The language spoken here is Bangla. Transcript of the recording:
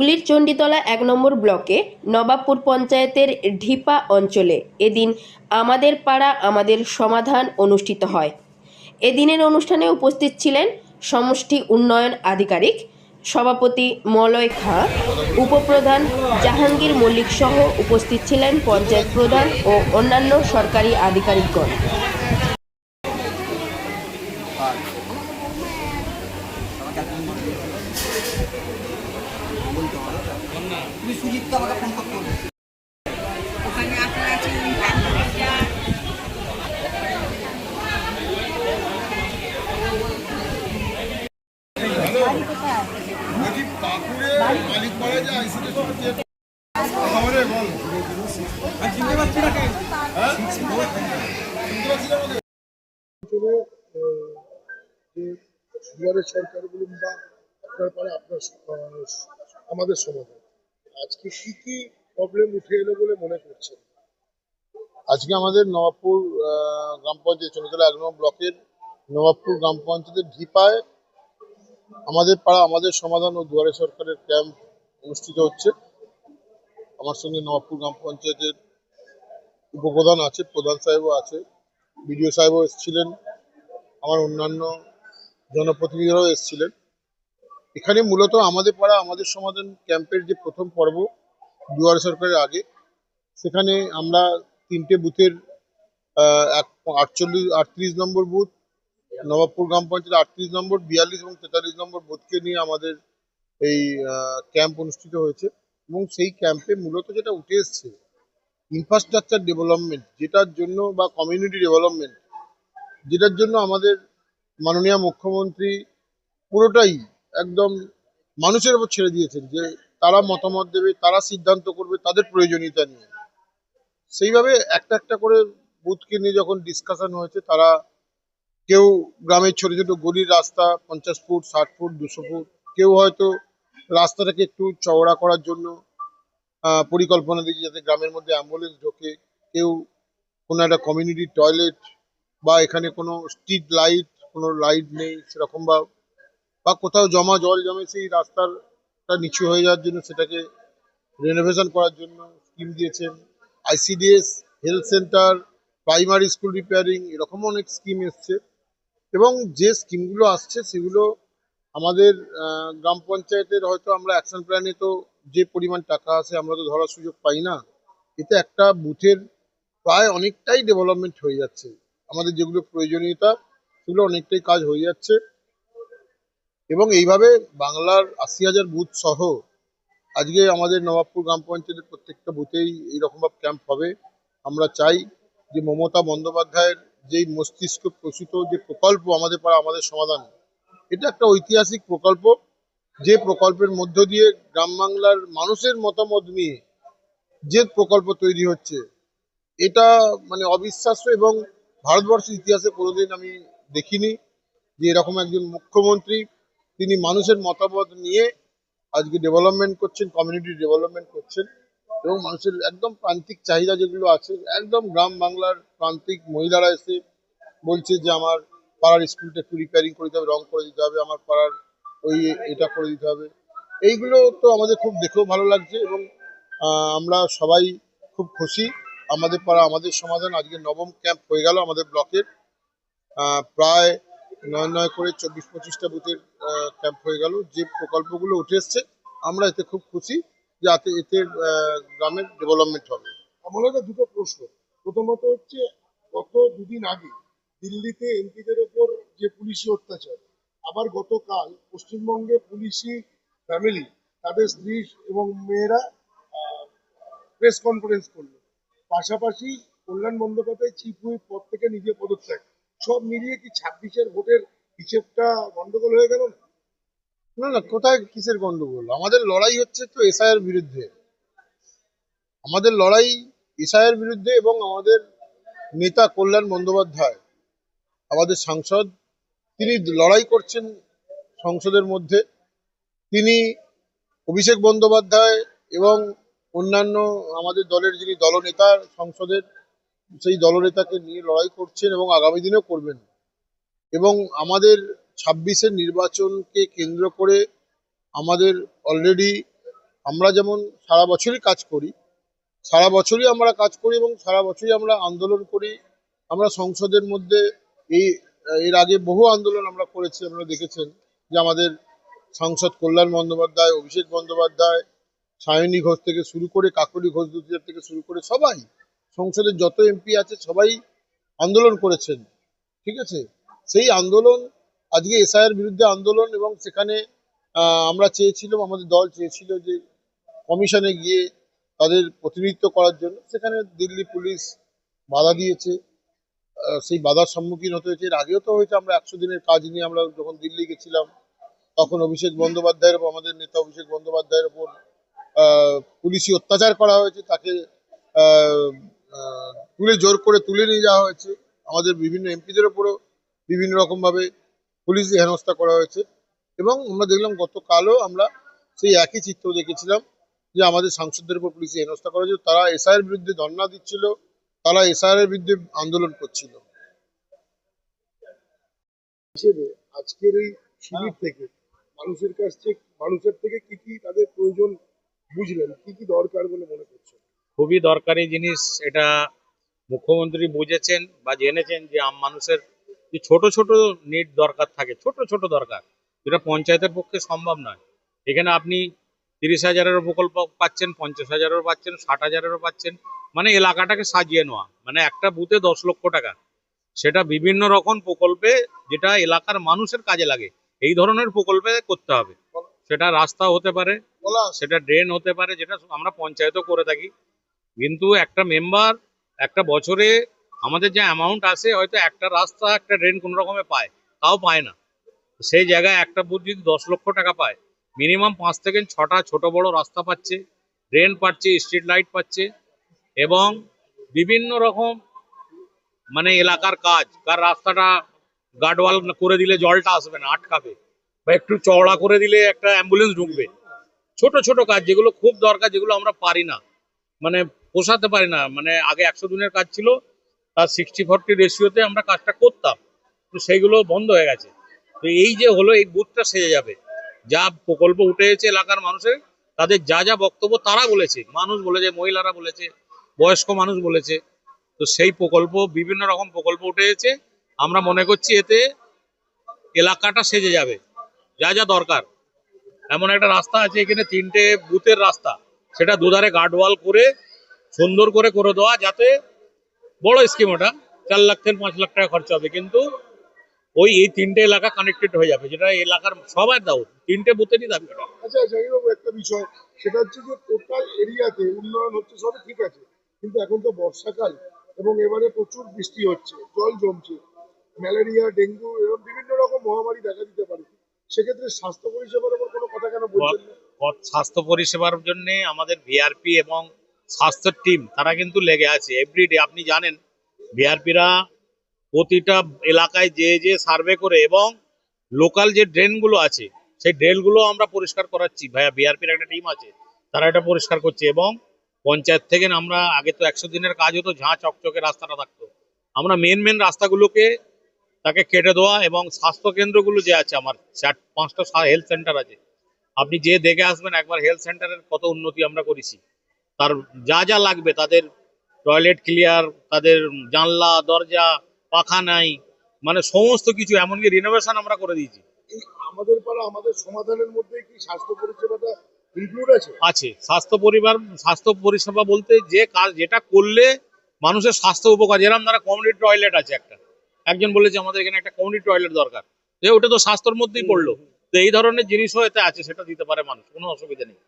হুগলির চণ্ডীতলা এক নম্বর ব্লকে নবাবপুর পঞ্চায়েতের ঢিপা অঞ্চলে এদিন আমাদের পাড়া, আমাদের সমাধান অনুষ্ঠিত হয়। এদিনের অনুষ্ঠানে উপস্থিত ছিলেন সমষ্টি উন্নয়ন আধিকারিক সভাপতি মলয় খাঁ, উপপ্রধান জাহাঙ্গীর মল্লিক সহ উপস্থিত ছিলেন পঞ্চায়েত প্রধান ও অন্যান্য সরকারি আধিকারিকগণ। তুমি করতে হবে ওখানে না আমাকে? অঞ্চলে আহ, যে দুয়ারের সরকার বলুন বা আপনার পাড়া আপনার আমাদের সমাধান আজকে কি কি প্রবলেম উঠে এলো বলে মনে করছেন? আজকে আমাদের নবাবপুর গ্রাম পঞ্চায়েত চন্দ্রতলা এক নম্বর ব্লকের নবাবপুর গ্রাম পঞ্চায়েতের ঢিপায় আমাদের পাড়া, আমাদের সমাধান ও দুয়ারে সরকারের ক্যাম্প অনুষ্ঠিত হচ্ছে। আমার সঙ্গে নবাবপুর গ্রাম পঞ্চায়েতের উপপ্রধান আছে, প্রধান সাহেবও আছে, বিডিও সাহেবও এসেছিলেন। আমার অন্যান্য জনপ্রতিনিধিরাও এসেছিলেন। এখানে মূলত আমাদের পাড়া, আমাদের সমাধান ক্যাম্পের যে প্রথম পর্ব দুয়ার সরকারের আগে, সেখানে আমরা তিনটে বুথের এক, আটচল্লিশ, আটত্রিশ নম্বর বুথ, নবাবপুর গ্রাম পঞ্চায়েত আটত্রিশ নম্বর, বিয়াল্লিশ এবং তেতাল্লিশ নম্বর বুথকে নিয়ে আমাদের এই ক্যাম্প অনুষ্ঠিত হয়েছে এবং সেই ক্যাম্পে মূলত যেটা উঠে এসছে ইনফ্রাস্ট্রাকচার ডেভেলপমেন্ট যেটার জন্য বা কমিউনিটি ডেভেলপমেন্ট যেটার জন্য আমাদের মাননীয় মুখ্যমন্ত্রী পুরোটাই একদম মানুষের উপর ছেড়ে দিয়েছেন যে তারা মতামত দেবে, তারা সিদ্ধান্ত করবে, তাদের প্রয়োজনীয়তা নিয়ে। সেইভাবে একটা একটা করে বুথকে নিয়ে যখন ডিসকাশন হয়েছে, তারা কেউ গ্রামের ছোট ছোট গলির রাস্তা, পঞ্চাশ ফুট, ষাট ফুট, দুশো ফুট, কেউ হয়তো রাস্তাটাকে একটু চওড়া করার জন্য পরিকল্পনা দিয়েছে যাতে গ্রামের মধ্যে অ্যাম্বুলেন্স ঢোকে, কেউ কোনো একটা কমিউনিটি টয়লেট বা এখানে কোনো স্ট্রিট লাইট কোনো লাইট নেই, সেরকম বা বা কোথাও জমা জল জমে সেই রাস্তারটা নিচু হয়ে যাওয়ার জন্য সেটাকে রেনোভেশন করার জন্য স্কিম দিয়েছেন। ICDS health centre primary school repairing এরকম অনেক স্কিম এসছে। এবং যে স্কিমগুলো আসছে সেগুলো আমাদের গ্রাম পঞ্চায়েতের হয়তো আমরা অ্যাকশন প্ল্যানে তো যে পরিমাণ টাকা আছে আমরা তো ধরার সুযোগ পাই না। এতে একটা বুথের প্রায় অনেকটাই ডেভেলপমেন্ট হয়ে যাচ্ছে। আমাদের যেগুলো প্রয়োজনীয়তা সেগুলো অনেকটাই কাজ হয়ে যাচ্ছে। এবং এইভাবে বাংলার আশি হাজার বুথ সহ আজকে আমাদের নবাবপুর গ্রাম পঞ্চায়েতের প্রত্যেকটা বুথেই এইরকমভাবে ক্যাম্প হবে। আমরা চাই যে মমতা বন্দ্যোপাধ্যায়ের যেই মস্তিষ্ক প্রসূত যে প্রকল্প আমাদের পাড়া আমাদের সমাধান, এটা একটা ঐতিহাসিক প্রকল্প। যে প্রকল্পের মধ্য দিয়ে গ্রাম বাংলার মানুষের মতামত নিয়ে যে প্রকল্প তৈরি হচ্ছে, এটা মানে অবিশ্বাস্য এবং ভারতবর্ষের ইতিহাসে কোনোদিন আমি দেখিনি যে এরকম একজন মুখ্যমন্ত্রী তিনি মানুষের মতামত নিয়ে আজকে ডেভেলপমেন্ট করছেন কমিউনিটি ডেভেলপমেন্ট করছেন এবং মানুষের একদম প্রান্তিক চাহিদা যেগুলো আছে, একদম গ্রাম বাংলার প্রান্তিক মহিলারা এসে বলছে যে আমার পাড়ার স্কুলটা একটু রিপেয়ারিং করে দিতে হবে, রং করে দিতে হবে, আমার পাড়ার ওই এটা করে দিতে হবে। এইগুলো তো আমাদের খুব দেখেও ভালো লাগছে এবং আমরা সবাই খুব খুশি। আমাদের পাড়া, আমাদের সমাধান আজকে নবম ক্যাম্প হয়ে গেল আমাদের ব্লকের। প্রায় নয় নয় করে চব্বিশ পঁচিশটা বুথের ক্যাম্প হয়ে গেল। যে প্রকল্পগুলো উঠে এসছে, আমরা এতে খুব খুশি যাতে এতে গ্রামের ডেভেলপমেন্ট হবে। আমার একটা দুটো প্রশ্ন। প্রথমত হচ্ছে, গত দুদিন আগে দিল্লিতে এমপিদের ওপর যে পুলিশি অত্যাচার, আবার গতকাল পশ্চিমবঙ্গে পুলিশি ফ্যামিলি তাদের স্ত্রী এবং মেয়েরা প্রেস কনফারেন্স করল। পাশাপাশি কল্যাণ বন্দ্যোপাধ্যায় চিফ হুইপ পদ থেকে নিজে পদত্যাগ। সব মিলিয়ে কি ছাব্বিশের ভোটের হিসেবটা গন্ডগোল হয়ে গেল না? না কোথায় কিসের গন্ডগোল? আমাদের লড়াই হচ্ছে তো এসআইয়ের বিরুদ্ধে। আমাদের লড়াই এসআইয়ের বিরুদ্ধে এবং আমাদের নেতা কল্যাণ বন্দ্যোপাধ্যায়, আমাদের সাংসদ, তিনি লড়াই করছেন সংসদের মধ্যে। তিনি অভিষেক বন্দ্যোপাধ্যায় এবং অন্যান্য আমাদের দলের যিনি দলনেতা, সংসদের সেই দলনেতাকে নিয়ে লড়াই করছেন এবং আগামী দিনেও করবেন। এবং আমাদের ছাব্বিশের নির্বাচনকে কেন্দ্র করে আমাদের অলরেডি আমরা যেমন সারা বছরই কাজ করি, সারা বছরই আমরা কাজ করি এবং সারা বছরই আমরা আন্দোলন করি। আমরা সংসদের মধ্যে এই, এর আগে বহু আন্দোলন আমরা করেছি, আপনারা দেখেছেন যে আমাদের সাংসদ কল্যাণ বন্দ্যোপাধ্যায়, অভিষেক বন্দ্যোপাধ্যায়, সায়নী ঘোষ থেকে শুরু করে কাকলি ঘোষ দুধিয়ার থেকে শুরু করে সবাই সংসদের যত এমপি আছে সবাই আন্দোলন করেছেন, ঠিক আছে? সেই আন্দোলন, আজকে এসআইয়ের বিরুদ্ধে আন্দোলন এবং সেখানে আমরা চেয়েছিলাম, আমাদের দল চেয়েছিল যে কমিশনে গিয়ে তাদের প্রতিনিধিত্ব করার জন্য। সেখানে দিল্লি পুলিশ বাধা দিয়েছে। সেই বাধার সম্মুখীন হতে হয়েছে। এর আগেও তো হয়েছে, আমরা একশো দিনের কাজ নিয়ে আমরা যখন দিল্লি গেছিলাম, তখন অভিষেক বন্দ্যোপাধ্যায়ের উপর আমাদের নেতা অভিষেক বন্দ্যোপাধ্যায়ের উপর পুলিশি অত্যাচার করা হয়েছে। তাকে তুলে জোর করে তুলে নিয়ে যাওয়া হয়েছে। আমাদের বিভিন্ন এমপিদের উপরও বিভিন্ন রকমভাবে পুলিশ দিয়ে হেনস্থা করা হয়েছে। এবং আমরা দেখলাম গতকালও আমরা সেই একই চিত্র দেখেছিলাম যে আমাদের সাংসদদের উপর পুলিশ হেনস্থা করা হয়েছে। তারা এসআইয়ের বিরুদ্ধে ধর্ণা দিচ্ছিল তারা এসআইয়ের বিরুদ্ধে আন্দোলন করছিল। আজকের এই শিবির থেকে মানুষের কাছ থেকে মানুষের থেকে কি কি তাদের প্রয়োজন বুঝলেন? কি কি দরকার বলে মনে করছেন? খুবই দরকারি জিনিস এটা মুখ্যমন্ত্রী বুঝেছেন বা জেনেছেন যে আম মানুষের যে ছোট ছোট নিট দরকার থাকে ছোট ছোট দরকার। যেটা পঞ্চায়েতের পক্ষে সম্ভব নয়। এখানে আপনি তিরিশ হাজারেরও প্রকল্প পাচ্ছেন পঞ্চাশ হাজারেরও পাচ্ছেন ষাট হাজারেরও পাচ্ছেন মানে এলাকাটাকে সাজিয়ে নেওয়া। মানে একটা বুথে দশ লক্ষ টাকা। সেটা বিভিন্ন রকম প্রকল্পে যেটা এলাকার মানুষের কাজে লাগে। এই ধরনের প্রকল্পে করতে হবে। সেটা রাস্তা হতে পারে সেটা ড্রেন হতে পারে যেটা আমরা পঞ্চায়েতও করে থাকি। কিন্তু একটা মেম্বার একটা বছরে আমাদের যে অ্যামাউন্ট আসে, হয়তো একটা রাস্তা, একটা ড্রেন কোনো রকমে পায়, তাও পায় না। সেই জায়গায় একটা বুথ যদি দশ লক্ষ টাকা পায় মিনিমাম পাঁচ থেকে ছটা ছোট বড় রাস্তা পাচ্ছে ড্রেন পাচ্ছে স্ট্রিট লাইট পাচ্ছে এবং বিভিন্ন রকম মানে এলাকার কাজ, কার রাস্তাটা গার্ডওয়াল করে দিলে জলটা আসবে না, আটকাবে বা একটু চওড়া করে দিলে একটা অ্যাম্বুলেন্স ঢুকবে। ছোট ছোট কাজ যেগুলো খুব দরকার, যেগুলো আমরা পারি না। মানে পোষাতে পারি না। মানে আগে একশো দিনের কাজ ছিল তার সিক্সটি ফর্টি রেশিওতে আমরা কাজটা করতাম। তো সেইগুলো বন্ধ হয়ে গেছে। তো এই যে হলো, এই বুথটা সেজে যাবে। যা প্রকল্প উঠে এসেছে এলাকার মানুষের, তাদের যা যা বক্তব্য তারা বলেছে। মানুষ বলেছে, মহিলারা বলেছে, বয়স্ক মানুষ বলেছে। তো সেই প্রকল্প, বিভিন্ন রকম প্রকল্প উঠে এসেছে আমরা মনে করছি এতে এলাকাটা সেজে যাবে। যা যা দরকার। এমন একটা রাস্তা আছে, এখানে তিনটে বুথের রাস্তা। সেটা দুধারে গার্ডওয়াল করে সুন্দর করে করে দেওয়া যাতে বড় স্কিম ওটা। চার লাখ থেকে পাঁচ লাখ টাকা খরচা হবে। কিন্তু ওই এই তিনটে এলাকা কানেক্টেড হয়ে যাবে। যেটা এলাকার সবার দাও। তিনটে বুথেরই দাবি ওটা আচ্ছা জাহিবাবু একটা বিষয়। সেটা হচ্ছে যে টোটাল এরিয়াতে উন্নয়ন হচ্ছে সবই ঠিক আছে। কিন্তু এখন তো বর্ষাকাল এবং এবারে প্রচুর বৃষ্টি হচ্ছে জল জমছে ম্যালেরিয়া ডেঙ্গু এরকম বিভিন্ন রকম মহামারী দেখা দিতে পারে। সেক্ষেত্রে স্বাস্থ্য পরিষেবার উপর কোনো কথা কেন বলছেন স্বাস্থ্য পরিষেবার জন্য আমাদের ভিআরপি এবং স্বাস্থ্য টিম তারা কিন্তু লেগে আছে। এভরিডে আপনি জানেন ভিআরপিরা প্রতিটা এলাকায় যে যে সার্ভে করে এবং লোকাল যে ড্রেনগুলো আছে, সেই ড্রেনগুলো আমরা পরিষ্কার করাচ্ছি। ভাইয়া ভিআরপির একটা টিম আছে, তারা এটা পরিষ্কার করছে এবং পঞ্চায়েত থেকে আমরা আগে তো একশো দিনের কাজ হতো, ঝাঁ চকচকে রাস্তাটা থাকতো। আমরা মেন মেন রাস্তাগুলোকে তাকে কেটে দেওয়া এবং স্বাস্থ্য কেন্দ্রগুলো যে আছে, আমার চার, পাঁচটা হেলথ সেন্টার আছে। আপনি যে দেখে আসবেন, একবার হেলথ সেন্টারের কত উন্নতি আমরা করেছি। তার যা যা লাগবে তাদের টয়লেট ক্লিয়ার তাদের জানলা দরজা পাখা নাই মানে সমস্ত কিছু এমনকি রিনোভেশন আমরা করে দিয়েছি। আমাদের পাড়া আমাদের সমাধানের মধ্যে কি স্বাস্থ্য পরিষেবাটা ইনক্লুড আছে? আছে। স্বাস্থ্য পরিবার স্বাস্থ্য পরিষেবা বলতে যে কাজ যেটা করলে মানুষের স্বাস্থ্য উপকার। যেরকম ধরা কমিউনিটি টয়লেট আছে একটা। একজন বলেছে আমাদের এখানে একটা কমিউনিটি টয়লেট দরকার। যে ওটা তো স্বাস্থ্যের মধ্যেই পড়ল। তো এই ধরনের জিনিসও এতে আছে সেটা দিতে পারে মানুষ কোনো অসুবিধা নেই।